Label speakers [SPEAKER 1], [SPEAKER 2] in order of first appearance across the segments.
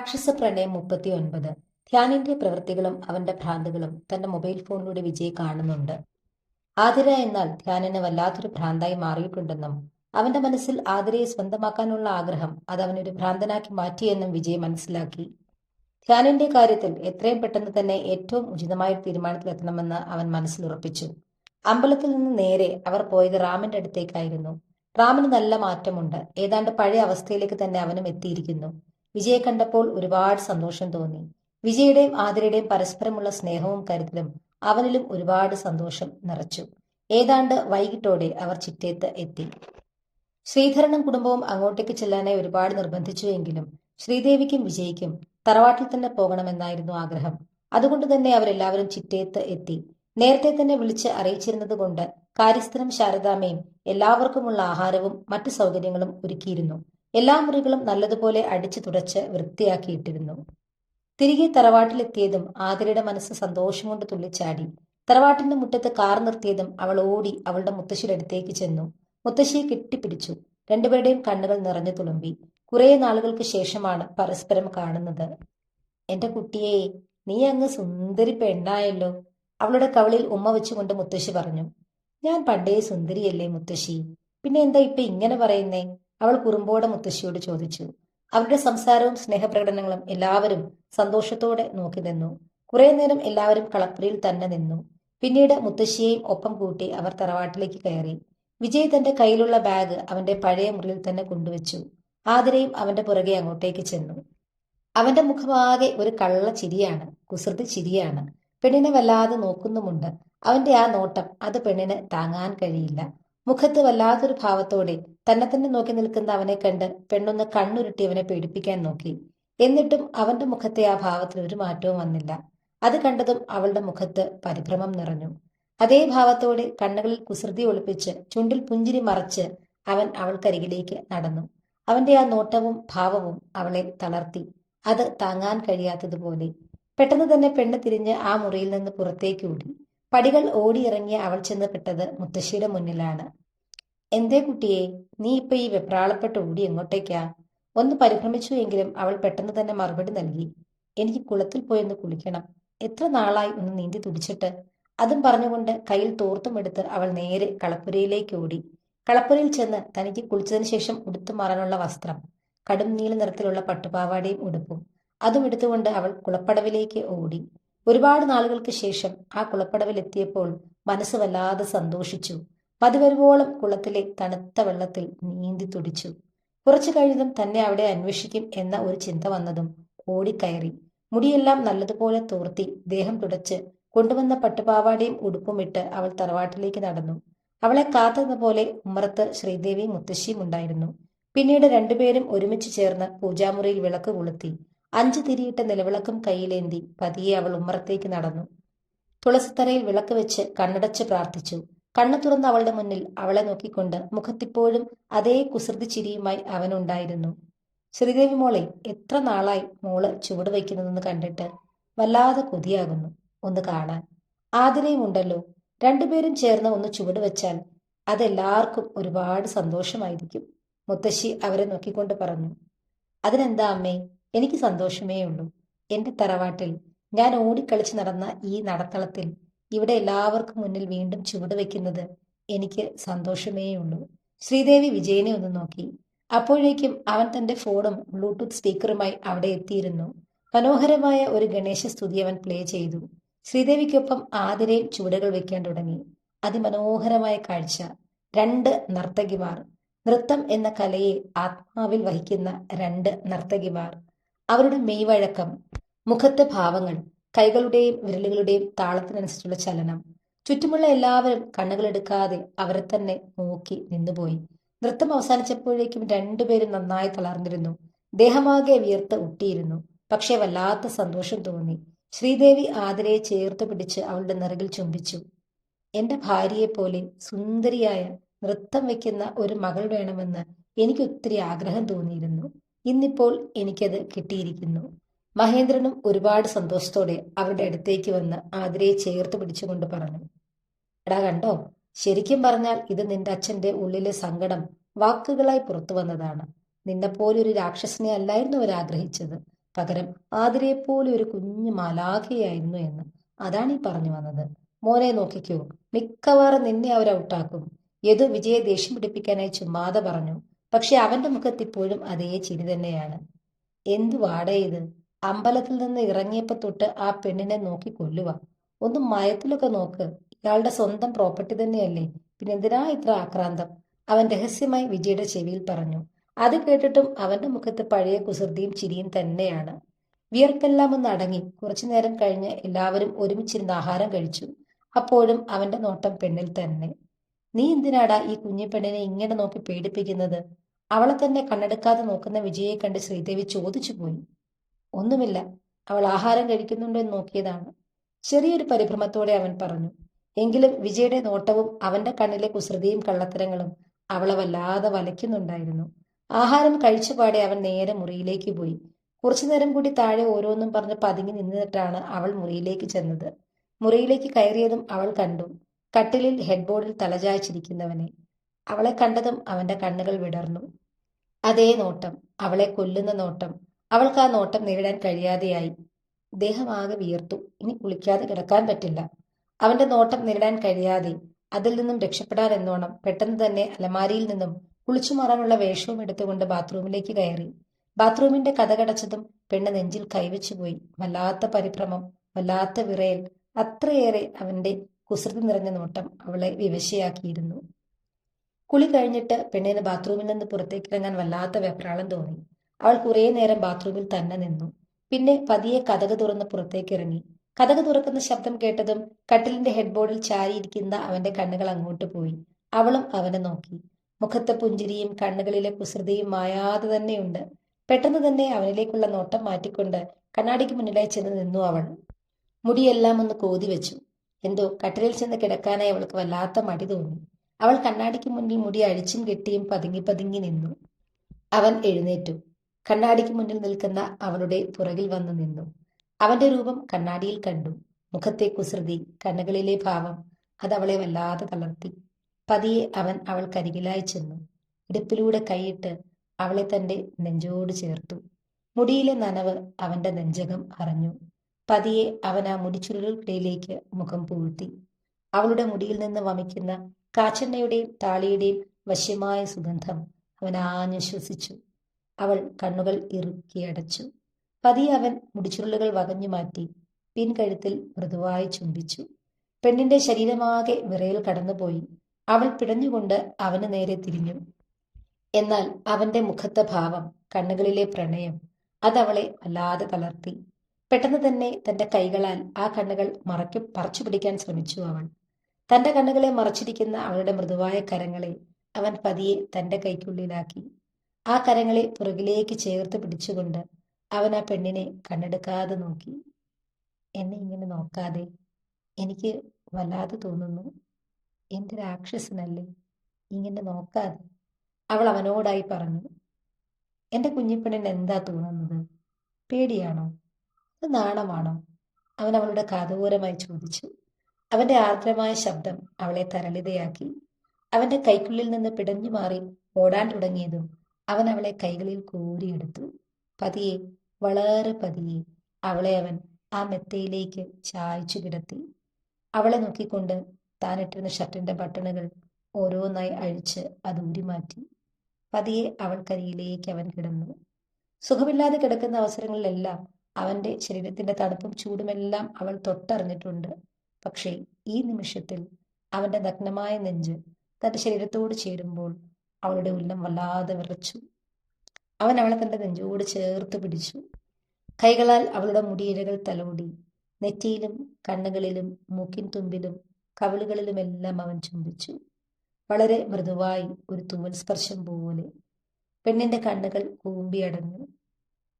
[SPEAKER 1] രാക്ഷസ പ്രണയം മുപ്പത്തി ഒൻപത് ധ്യാനിന്റെ പ്രവൃത്തികളും അവന്റെ ഭ്രാന്തുകളും തന്റെ മൊബൈൽ ഫോണിലൂടെ വിജയ് കാണുന്നുണ്ട്. ആതിര എന്നാൽ ധ്യാനിന് വല്ലാത്തൊരു ഭ്രാന്തായി മാറിയിട്ടുണ്ടെന്നും അവന്റെ മനസ്സിൽ ആതിരയെ സ്വന്തമാക്കാനുള്ള ആഗ്രഹം അത് അവനൊരു ഭ്രാന്തനാക്കി മാറ്റിയെന്നും വിജയ് മനസ്സിലാക്കി. ധ്യാനിന്റെ കാര്യത്തിൽ എത്രയും പെട്ടെന്ന് തന്നെ ഏറ്റവും ഉചിതമായ തീരുമാനത്തിലെത്തണമെന്ന് അവൻ മനസ്സിൽ ഉറപ്പിച്ചു അമ്പലത്തിൽ നിന്ന് നേരെ അവർ പോയത് റാമിന്റെ അടുത്തേക്കായിരുന്നു. റാമിന് നല്ല മാറ്റമുണ്ട്. ഏതാണ്ട് പഴയ അവസ്ഥയിലേക്ക് തന്നെ അവനും എത്തിയിരിക്കുന്നു. വിജയെ കണ്ടപ്പോൾ ഒരുപാട് സന്തോഷം തോന്നി. വിജയുടെയും ആതിരയുടെയും പരസ്പരമുള്ള സ്നേഹവും കരുതലും അവനിലും ഒരുപാട് സന്തോഷം നിറച്ചു. ഏതാണ്ട് വൈകിട്ടോടെ അവർ ചിറ്റേത്ത് എത്തി. ശ്രീധരനും കുടുംബവും അങ്ങോട്ടേക്ക് ചെല്ലാനായി ഒരുപാട് നിർബന്ധിച്ചുവെങ്കിലും ശ്രീദേവിക്കും വിജയിക്കും തറവാട്ടിൽ തന്നെ പോകണമെന്നായിരുന്നു ആഗ്രഹം. അതുകൊണ്ട് തന്നെ അവരെല്ലാവരും ചിറ്റേത്ത് എത്തി. നേരത്തെ തന്നെ വിളിച്ച് അറിയിച്ചിരുന്നത് കൊണ്ട് കാര്യസ്ഥനും ശാരദാമയും എല്ലാവർക്കുമുള്ള ആഹാരവും മറ്റു സൗകര്യങ്ങളും ഒരുക്കിയിരുന്നു. എല്ലാ മുറികളും നല്ലതുപോലെ അടിച്ചു തുടച്ച് വൃത്തിയാക്കിയിട്ടിരുന്നു. തിരികെ തറവാട്ടിലെത്തിയതും ആതിരയുടെ മനസ്സ് സന്തോഷം കൊണ്ട് തുള്ളിച്ചാടി. തറവാട്ടിന്റെ മുറ്റത്ത് കാർ നിർത്തിയതും അവൾ ഓടി അവളുടെ മുത്തശ്ശിയുടെ അടുത്തേക്ക് ചെന്നു. മുത്തശ്ശിയെ കെട്ടിപ്പിടിച്ചു. രണ്ടുപേരുടെയും കണ്ണുകൾ നിറഞ്ഞു തുളുമ്പി. കുറേ നാളുകൾക്ക് ശേഷമാണ് പരസ്പരം കാണുന്നത്. എന്റെ കുട്ടിയെ നീ അങ്ങ് സുന്ദരി പെണ്ണായല്ലോ അവളുടെ കവളിൽ ഉമ്മ വെച്ചുകൊണ്ട് മുത്തശ്ശി പറഞ്ഞു. ഞാൻ പണ്ടേ സുന്ദരിയല്ലേ മുത്തശ്ശി. പിന്നെ എന്താ ഇപ്പൊ ഇങ്ങനെ പറയുന്നേ? അവൾ കുറുമ്പോടെ മുത്തശ്ശിയോട് ചോദിച്ചു. അവരുടെ സംസാരവും സ്നേഹപ്രകടനങ്ങളും എല്ലാവരും സന്തോഷത്തോടെ നോക്കി നിന്നു. കുറെ നേരം എല്ലാവരും കളപ്പുരയിൽ തന്നെ നിന്നു. പിന്നീട് മുത്തശ്ശിയെയും ഒപ്പം കൂട്ടി അവർ തറവാട്ടിലേക്ക് കയറി. വിജയ് തന്റെ കയ്യിലുള്ള ബാഗ് അവന്റെ പഴയ മുറിയിൽ തന്നെ കൊണ്ടുവച്ചു. ആതിരയും അവന്റെ പുറകെ അങ്ങോട്ടേക്ക് ചെന്നു. അവന്റെ മുഖമാകെ ഒരു കള്ള ചിരിയാണ് കുസൃതി ചിരിയാണ്. പെണ്ണിനെ വല്ലാതെ നോക്കുന്നുമുണ്ട്. അവന്റെ ആ നോട്ടം അത് പെണ്ണിന് താങ്ങാൻ കഴിയില്ല. മുഖത്ത് വല്ലാത്തൊരു ഭാവത്തോടെ തന്നെ തന്നെ നോക്കി നിൽക്കുന്ന അവനെ കണ്ട് പെണ്ണൊന്ന് കണ്ണുരുട്ടി അവനെ പേടിപ്പിക്കാൻ നോക്കി. എന്നിട്ടും അവന്റെ മുഖത്തെ ആ ഭാവത്തിൽ ഒരു മാറ്റവും വന്നില്ല. അത് കണ്ടതും അവളുടെ മുഖത്ത് പരിഭ്രമം നിറഞ്ഞു. അതേ ഭാവത്തോടെ കണ്ണുകളിൽ കുസൃതി ഒളിപ്പിച്ച് ചുണ്ടിൽ പുഞ്ചിരി മറച്ച് അവൻ അവൾക്കരികിലേക്ക് നടന്നു. അവന്റെ ആ നോട്ടവും ഭാവവും അവളെ തളർത്തി. അത് താങ്ങാൻ കഴിയാത്തതുപോലെ പെട്ടെന്ന് തന്നെ പെണ്ണ് തിരിഞ്ഞ് ആ മുറിയിൽ നിന്ന് പുറത്തേക്ക് ഓടി. പടികൾ ഓടിയിറങ്ങിയ അവൾ ചെന്ന് പെട്ടത് മുത്തശ്ശിയുടെ മുന്നിലാണ്. എന്തേ കുട്ടിയെ നീ ഇപ്പൊ ഈ വെപ്രാളപ്പെട്ട് ഓടി എങ്ങോട്ടേക്കാ? ഒന്ന് പരിഭ്രമിച്ചു എങ്കിലും അവൾ പെട്ടെന്ന് തന്നെ മറുപടി നൽകി. എനിക്ക് കുളത്തിൽ പോയൊന്ന് കുളിക്കണം. എത്ര നാളായി ഒന്ന് നീന്തി തുടിച്ചിട്ട്? അതും പറഞ്ഞുകൊണ്ട് കയ്യിൽ തോർത്തും എടുത്ത് അവൾ നേരെ കളപ്പുരയിലേക്ക് ഓടി. കളപ്പുരയിൽ ചെന്ന് തനിക്ക് കുളിച്ചതിന് ശേഷം ഉടുത്തു മാറാനുള്ള വസ്ത്രം കടും നീല നിറത്തിലുള്ള പട്ടുപാവാടയും ഉടുപ്പും അതും എടുത്തുകൊണ്ട് അവൾ കുളപ്പടവിലേക്ക് ഓടി. ഒരുപാട് നാളുകൾക്ക് ശേഷം ആ കുളപ്പടവിൽ എത്തിയപ്പോൾ മനസ്സ് വല്ലാതെ സന്തോഷിച്ചു. പതിവരുവോളം കുളത്തിലെ തണുത്ത വെള്ളത്തിൽ നീന്തി തുടിച്ചു. കുറച്ചു കഴിഞ്ഞതും തന്നെ അവിടെ അന്വേഷിക്കും എന്ന ഒരു ചിന്ത വന്നതും ഓടിക്കയറി. മുടിയെല്ലാം നല്ലതുപോലെ തോർത്തി ദേഹം തുടച്ച് കൊണ്ടുവന്ന പട്ടുപാവാടയും ഉടുപ്പുമിട്ട് അവൾ തറവാട്ടിലേക്ക് നടന്നു. അവളെ കാത്തുന്ന പോലെ ഉമ്മറത്ത് ശ്രീദേവിയും മുത്തശ്ശിയും ഉണ്ടായിരുന്നു. പിന്നീട് രണ്ടുപേരും ഒരുമിച്ച് ചേർന്ന് പൂജാമുറിയിൽ വിളക്ക് കൊളുത്തി. അഞ്ചു തിരിയിട്ട നിലവിളക്കും കയ്യിലേന്തി പതിയെ അവൾ ഉമ്മറത്തേക്ക് നടന്നു. തുളസിത്തറയിൽ വിളക്ക് വെച്ച് കണ്ണടച്ച് പ്രാർത്ഥിച്ചു. കണ്ണു തുറന്ന അവളുടെ മുന്നിൽ അവളെ നോക്കിക്കൊണ്ട് മുഖത്തിപ്പോഴും അതേ കുസൃതി ചിരിയുമായി അവനുണ്ടായിരുന്നു. ശ്രീദേവി മോളെ എത്ര നാളായി മോൾ ചുവട് വയ്ക്കുന്നതെന്ന് കണ്ടിട്ട് വല്ലാതെ കൊതിയാകുന്നു ഒന്ന് കാണാൻ. ആതിരയും ഉണ്ടല്ലോ രണ്ടുപേരും ചേർന്ന് ഒന്ന് ചുവട് വെച്ചാൽ അതെല്ലാവർക്കും ഒരുപാട് സന്തോഷമായിരിക്കും. മുത്തശ്ശി അവരെ നോക്കിക്കൊണ്ട് പറഞ്ഞു. അതിനെന്താ അമ്മേ? എനിക്ക് സന്തോഷമേ ഉള്ളൂ. എന്റെ തറവാട്ടിൽ ഞാൻ ഓടിക്കളിച്ച് നടന്ന ഈ നടത്തളത്തിൽ ഇവിടെ എല്ലാവർക്കും മുന്നിൽ വീണ്ടും ചുവട് വെക്കുന്നത് എനിക്ക് സന്തോഷമേ ഉള്ളൂ. ശ്രീദേവി വിജയനെ ഒന്ന് നോക്കി. അപ്പോഴേക്കും അവൻ തന്റെ ഫോണും ബ്ലൂടൂത്ത് സ്പീക്കറുമായി അവിടെ എത്തിയിരുന്നു. മനോഹരമായ ഒരു ഗണേശ സ്തുതി അവൻ പ്ലേ ചെയ്തു. ശ്രീദേവിക്കൊപ്പം ആതിരയും ചുവടുകൾ വെക്കാൻ തുടങ്ങി. അതിമനോഹരമായ കാഴ്ച. രണ്ട് നർത്തകിമാർ. നൃത്തം എന്ന കലയെ ആത്മാവിൽ വഹിക്കുന്ന രണ്ട് നർത്തകിമാർ. അവരുടെ മെയ്വഴക്കം മുഖത്തെ ഭാവങ്ങൾ കൈകളുടെയും വിരലുകളുടെയും താളത്തിനനുസരിച്ചുള്ള ചലനം ചുറ്റുമുള്ള എല്ലാവരും കണ്ണുകളെടുക്കാതെ അവരെ തന്നെ നോക്കി നിന്നുപോയി. നൃത്തം അവസാനിച്ചപ്പോഴേക്കും രണ്ടുപേരും നന്നായി തളർന്നിരുന്നു. ദേഹമാകെ വിയർത്ത് ഒട്ടിയിരുന്നു പക്ഷെ വല്ലാത്ത സന്തോഷം തോന്നി. ശ്രീദേവി ആതിരയെ ചേർത്ത് പിടിച്ച് അവളുടെ നിറകിൽ ചുംബിച്ചു. എന്റെ ഭാര്യയെപ്പോലെ സുന്ദരിയായ നൃത്തം വയ്ക്കുന്ന ഒരു മകൾ വേണമെന്ന് എനിക്ക് ഒത്തിരി ആഗ്രഹം തോന്നിയിരുന്നു. ഇന്നിപ്പോൾ എനിക്കത് കിട്ടിയിരിക്കുന്നു. മഹേന്ദ്രനും ഒരുപാട് സന്തോഷത്തോടെ അവരുടെ അടുത്തേക്ക് വന്ന് ആതിരയെ ചേർത്ത് പിടിച്ചുകൊണ്ട് പറഞ്ഞു. എടാ കണ്ടോ ശരിക്കും പറഞ്ഞാൽ ഇത് നിന്റെ അച്ഛന്റെ ഉള്ളിലെ സങ്കടം വാക്കുകളായി പുറത്തു വന്നതാണ്. നിന്നെപ്പോലൊരു രാക്ഷസനെ അല്ലായിരുന്നു അവർ ആഗ്രഹിച്ചത്. പകരം ആതിരയെപ്പോലെ ഒരു കുഞ്ഞു മാലാഖയായിരുന്നു എന്ന്. അതാണ് ഈ പറഞ്ഞു വന്നത്. മോനെ നോക്കിക്കോ മിക്കവാറും നിന്നെ അവർ ഔട്ടാക്കും. യദു വിജയെ ദേഷ്യം പിടിപ്പിക്കാനായി ചുമ്മാതെ പറഞ്ഞു. പക്ഷെ അവന്റെ മുഖത്ത് ഇപ്പോഴും അതേ ചിരി തന്നെയാണ്. എന്തു വാടേ അമ്പലത്തിൽ നിന്ന് ഇറങ്ങിയപ്പോ തൊട്ട് ആ പെണ്ണിനെ നോക്കി കൊല്ലുക ഒന്ന് മയത്തിലൊക്കെ നോക്ക്. ഇയാളുടെ സ്വന്തം പ്രോപ്പർട്ടി തന്നെയല്ലേ? പിന്നെ എന്തിനാ ഇത്ര ആക്രാന്തം? അവൻ രഹസ്യമായി വിജയുടെ ചെവിയിൽ പറഞ്ഞു. അത് കേട്ടിട്ടും അവന്റെ മുഖത്ത് പഴയ കുസൃതിയും ചിരിയും തന്നെയാണ്. വിയർപ്പെല്ലാം ഒന്ന് അടങ്ങി. കുറച്ചു നേരം കഴിഞ്ഞ് എല്ലാവരും ഒരുമിച്ചിരുന്ന് ആഹാരം കഴിച്ചു. അപ്പോഴും അവന്റെ നോട്ടം പെണ്ണിൽ തന്നെ. നീ എന്തിനാടാ ഈ കുഞ്ഞിപ്പെണ്ണിനെ ഇങ്ങനെ നോക്കി പേടിപ്പിക്കുന്നത്? അവളെ തന്നെ കണ്ണെടുക്കാതെ നോക്കുന്ന വിജയെ കണ്ട് ശ്രീദേവി ചോദിച്ചു പോയി. ഒന്നുമില്ല അവൾ ആഹാരം കഴിക്കുന്നുണ്ടോ എന്ന് നോക്കിയതാണ്. ചെറിയൊരു പരിഭ്രമത്തോടെ അവൻ പറഞ്ഞു എങ്കിലും വിജയുടെ നോട്ടവും അവന്റെ കണ്ണിലെ കുസൃതിയും കള്ളത്തരങ്ങളും അവളെ വല്ലാതെ വലയ്ക്കുന്നുണ്ടായിരുന്നു. ആഹാരം കഴിച്ചുപാടെ അവൻ നേരെ മുറിയിലേക്ക് പോയി. കുറച്ചു നേരം കൂടി താഴെ ഓരോന്നും പറഞ്ഞ് പതുങ്ങി നിന്നിട്ടാണ് അവൾ മുറിയിലേക്ക് ചെന്നത്. മുറിയിലേക്ക് കയറിയതും അവൾ കണ്ടു. കട്ടിലിൽ ഹെഡ്ബോർഡിൽ തലചായച്ചിരിക്കുന്നവനെ. അവളെ കണ്ടതും അവന്റെ കണ്ണുകൾ വിടർന്നു. അതേ നോട്ടം അവളെ കൊല്ലുന്ന നോട്ടം അവൾക്ക് ആ നോട്ടം നേരിടാൻ കഴിയാതെയായി. ദേഹമാകെ വിയർത്തു. ഇനി കുളിക്കാതെ കിടക്കാൻ പറ്റില്ല. അവന്റെ നോട്ടം നേരിടാൻ കഴിയാതെ അതിൽ നിന്നും രക്ഷപ്പെടാൻ എന്നോണം പെട്ടെന്ന് തന്നെ അലമാരിയിൽ നിന്നും കുളിച്ചു മാറാനുള്ള വേഷവും എടുത്തുകൊണ്ട് ബാത്റൂമിലേക്ക് കയറി. ബാത്റൂമിന്റെ കഥകടച്ചതും പെണ്ണ് നെഞ്ചിൽ കൈവച്ചുപോയി. വല്ലാത്ത പരിഭ്രമം വല്ലാത്ത വിറയൽ അത്രയേറെ അവന്റെ കുസൃതി നിറഞ്ഞ നോട്ടം അവളെ വിവശയാക്കിയിരുന്നു. കുളി കഴിഞ്ഞിട്ട് പെണ്ണിന് ബാത്റൂമിൽ നിന്ന് പുറത്തേക്ക് ഇറങ്ങാൻ വല്ലാത്ത വെപ്രാളം തോന്നി. അവൾ കുറേ നേരം ബാത്റൂമിൽ തന്നെ നിന്നു. പിന്നെ പതിയെ കഥക് തുറന്ന് പുറത്തേക്ക് ഇറങ്ങി കഥക് തുറക്കുന്ന ശബ്ദം കേട്ടതും കട്ടിലിന്റെ ഹെഡ്ബോർഡിൽ ചാരിയിരിക്കുന്ന അവന്റെ കണ്ണുകൾ അങ്ങോട്ട് പോയി. അവളും അവനെ നോക്കി. മുഖത്തെ പുഞ്ചിരിയും കണ്ണുകളിലെ കുസൃതിയും മായാതെ തന്നെയുണ്ട്. പെട്ടെന്ന് തന്നെ അവനിലേക്കുള്ള നോട്ടം മാറ്റിക്കൊണ്ട് കണ്ണാടിക്ക് മുന്നിലായി ചെന്ന് നിന്നു അവൾ. മുടിയെല്ലാം ഒന്ന് കോതി വെച്ചു. എന്തോ കട്ടിലിൽ ചെന്ന് കിടക്കാനായി അവൾക്ക് വല്ലാത്ത മടി തോന്നി. അവൾ കണ്ണാടിക്ക് മുന്നിൽ മുടി അഴിച്ചും കെട്ടിയും പതുങ്ങി പതുങ്ങി നിന്നു. അവൻ എഴുന്നേറ്റു. കണ്ണാടിക്ക് മുന്നിൽ നിൽക്കുന്ന അവളുടെ പുറകിൽ വന്നു നിന്നു. അവന്റെ രൂപം കണ്ണാടിയിൽ കണ്ടു. മുഖത്തെ കുസൃതി കണ്ണുകളിലെ ഭാവം അത് അവളെ വല്ലാതെ തളർത്തി. പതിയെ അവൻ അവൾക്കരികിലായി ചെന്നു. ഇടുപ്പിലൂടെ കൈയിട്ട് അവളെ തന്റെ നെഞ്ചോട് ചേർത്തു. മുടിയിലെ നനവ് അവന്റെ നെഞ്ചകം അറിഞ്ഞു. പതിയെ അവൻ ആ മുടിച്ചുരുളുകളിലേക്ക് മുഖം പൂഴ്ത്തി. അവളുടെ മുടിയിൽ നിന്ന് വമിക്കുന്ന കാച്ചെണ്ണയുടെയും താളിയുടെയും വശ്യമായ സുഗന്ധം അവൻ ആഞ്ഞു ശ്വസിച്ചു. അവൾ കണ്ണുകൾ ഇറുക്കി അടച്ചു പതിയെ അവൻ മുടിച്ചുരുളുകൾ വകഞ്ഞു മാറ്റി പിൻകഴുത്തിൽ മൃദുവായി ചുംബിച്ചു. പെണ്ണിന്റെ ശരീരമാകെ വിറയിൽ കടന്നുപോയി. അവൾ പിടഞ്ഞുകൊണ്ട് അവന് നേരെ തിരിഞ്ഞു. എന്നാൽ അവന്റെ മുഖത്തെ ഭാവം കണ്ണുകളിലെ പ്രണയം അതവളെ വല്ലാതെ തളർത്തി. പെട്ടെന്ന് തന്നെ തന്റെ കൈകളാൽ ആ കണ്ണുകൾ മറക്കി പറിച്ചു പിടിക്കാൻ ശ്രമിച്ചു അവൻ തന്റെ കണ്ണുകളെ മറച്ചിരിക്കുന്ന അവളുടെ മൃദുവായ കരങ്ങളെ അവൻ പതിയെ തന്റെ കൈക്കുള്ളിലാക്കി. ആ കരങ്ങളെ പുറകിലേക്ക് ചേർത്ത് പിടിച്ചുകൊണ്ട് അവൻ ആ പെണ്ണിനെ കണ്ണെടുക്കാതെ നോക്കി. എന്നെ ഇങ്ങനെ നോക്കാതെ എനിക്ക് വല്ലാതെ തോന്നുന്നു. എന്റെ രാക്ഷസനല്ലേ ഇങ്ങനെ നോക്കാതെ. അവൾ അവനോടായി പറഞ്ഞു. എന്റെ കുഞ്ഞിപ്പെണ്ണിന് എന്താ തോന്നുന്നത്? പേടിയാണോ? അത് നാണമാണോ? അവൻ അവളുടെ കാതോരമായി ചോദിച്ചു. അവന്റെ ആർദ്രമായ ശബ്ദം അവളെ തരളിതയാക്കി. അവന്റെ കൈക്കുള്ളിൽ നിന്ന് പിടഞ്ഞു മാറി ഓടാൻ തുടങ്ങിയതും അവൻ അവളെ കൈകളിൽ കോരിയെടുത്തു. പതിയെ വളരെ പതിയെ അവളെ അവൻ ആ മെത്തയിലേക്ക് ചായച്ചു കിടത്തി. അവളെ നോക്കിക്കൊണ്ട് താനിട്ടിരുന്ന ഷർട്ടിന്റെ ബട്ടണുകൾ ഓരോന്നായി അഴിച്ച് അത് ഊരിമാറ്റി. പതിയെ അവൾക്കരിയിലേക്ക് അവൻ കിടന്നു. സുഖമില്ലാതെ കിടക്കുന്ന അവസരങ്ങളിലെല്ലാം അവന്റെ ശരീരത്തിന്റെ തണുപ്പും ചൂടുമെല്ലാം അവൾ തൊട്ടറിഞ്ഞിട്ടുണ്ട്. പക്ഷേ ഈ നിമിഷത്തിൽ അവന്റെ നഗ്നമായ നെഞ്ച് തന്റെ ശരീരത്തോട് ചേരുമ്പോൾ അവളുടെ ഉള്ളം വല്ലാതെ വിറച്ചു. അവൻ അവളെ തന്റെ നെഞ്ചോട് ചേർത്ത് പിടിച്ചു. കൈകളാൽ അവളുടെ മുടിയിഴകൾ തലോടി. നെറ്റിയിലും കണ്ണുകളിലും മൂക്കിൻ തുമ്പിലും കവിളുകളിലുമെല്ലാം അവൻ ചുംബിച്ചു. വളരെ മൃദുവായി ഒരു തൂവൽ സ്പർശം പോലെ പെണ്ണിന്റെ കണ്ണുകൾ കൂമ്പിയടഞ്ഞു.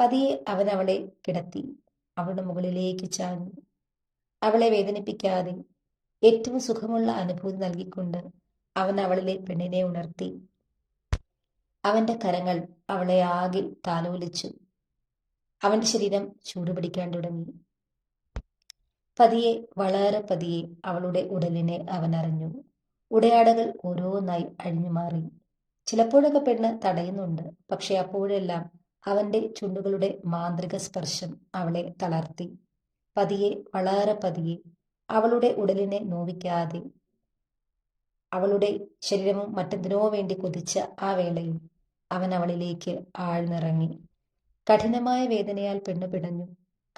[SPEAKER 1] പതിയെ അവൻ അവളെ കിടത്തി. അവളുടെ മുകളിലേക്ക് ചാഞ്ഞു. അവളെ വേദനിപ്പിക്കാതെ ഏറ്റവും സുഖമുള്ള അനുഭൂതി നൽകിക്കൊണ്ട് അവൻ അവളിലെ പെണ്ണിനെ ഉണർത്തി. അവന്റെ കരങ്ങൾ അവളെ ആകെ താലോലിച്ചു. അവന്റെ ശരീരം ചൂടുപിടിക്കാൻ തുടങ്ങി. പതിയെ വളരെ പതിയെ അവളുടെ ഉടലിനെ അവൻ അറിഞ്ഞു. ഉടയാടകൾ ഓരോന്നായി അഴിഞ്ഞു മാറി ചിലപ്പോഴൊക്കെ പെണ്ണ് തടയുന്നുണ്ട്. പക്ഷെ അപ്പോഴെല്ലാം അവന്റെ ചുണ്ടുകളുടെ മാന്ത്രിക സ്പർശം അവളെ തളർത്തി. പതിയെ വളരെ പതിയെ അവളുടെ ഉടലിനെ നോവിക്കാതെ അവളുടെ ശരീരവും മറ്റെന്തിനോ വേണ്ടി കൊതിച്ച ആ വേളയിൽ അവൻ അവളിലേക്ക് ആഴ്ന്നിറങ്ങി. കഠിനമായ വേദനയാൽ പെണ്ണു പിടഞ്ഞു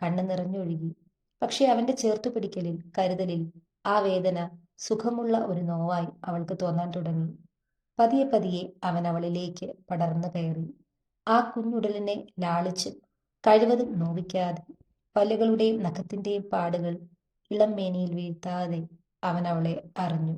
[SPEAKER 1] കണ്ണു നിറഞ്ഞൊഴുകി. പക്ഷെ അവന്റെ ചേർത്തു പിടിക്കലിൽ കരുതലിൽ ആ വേദന സുഖമുള്ള ഒരു നോവായി അവൾക്ക് തോന്നാൻ തുടങ്ങി. പതിയെ പതിയെ അവൻ അവളിലേക്ക് പടർന്നു കയറി. ആ കുഞ്ഞുടലിനെ ലാളിച്ച് കഴിവതും നോവിക്കാതെ പല്ലുകളുടെയും നഖത്തിന്റെയും പാടുകൾ ഇളം മേനിയിൽ വീഴ്ത്താതെ അവൻ അവളെ അറിഞ്ഞു.